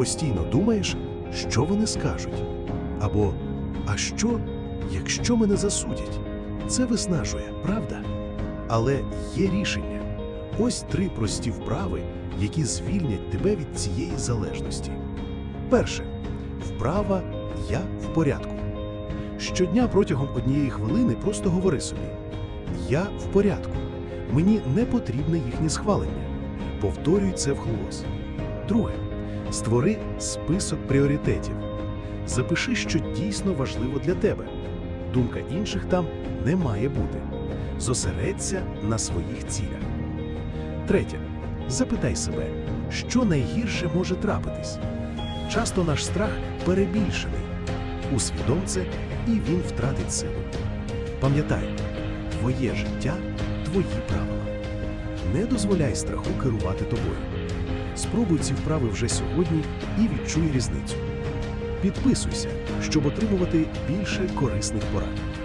постійно думаєш, що вони скажуть. Або а що, якщо мене засудять? Це виснажує, правда? Але є рішення. Ось три прості вправи, які звільнять тебе від цієї залежності. Перше вправа Я в порядку. Щодня протягом однієї хвилини просто говори собі: Я в порядку. Мені не потрібне їхнє схвалення. Повторюй це вголос. Друге. Створи список пріоритетів. Запиши, що дійсно важливо для тебе. Думка інших там не має бути. Зосередься на своїх цілях. Третє. Запитай себе, що найгірше може трапитись. Часто наш страх перебільшений. Усвідом це, і він втратить силу. Пам'ятай, твоє життя твої правила. Не дозволяй страху керувати тобою. Спробуй ці вправи вже сьогодні і відчуй різницю. Підписуйся, щоб отримувати більше корисних порад.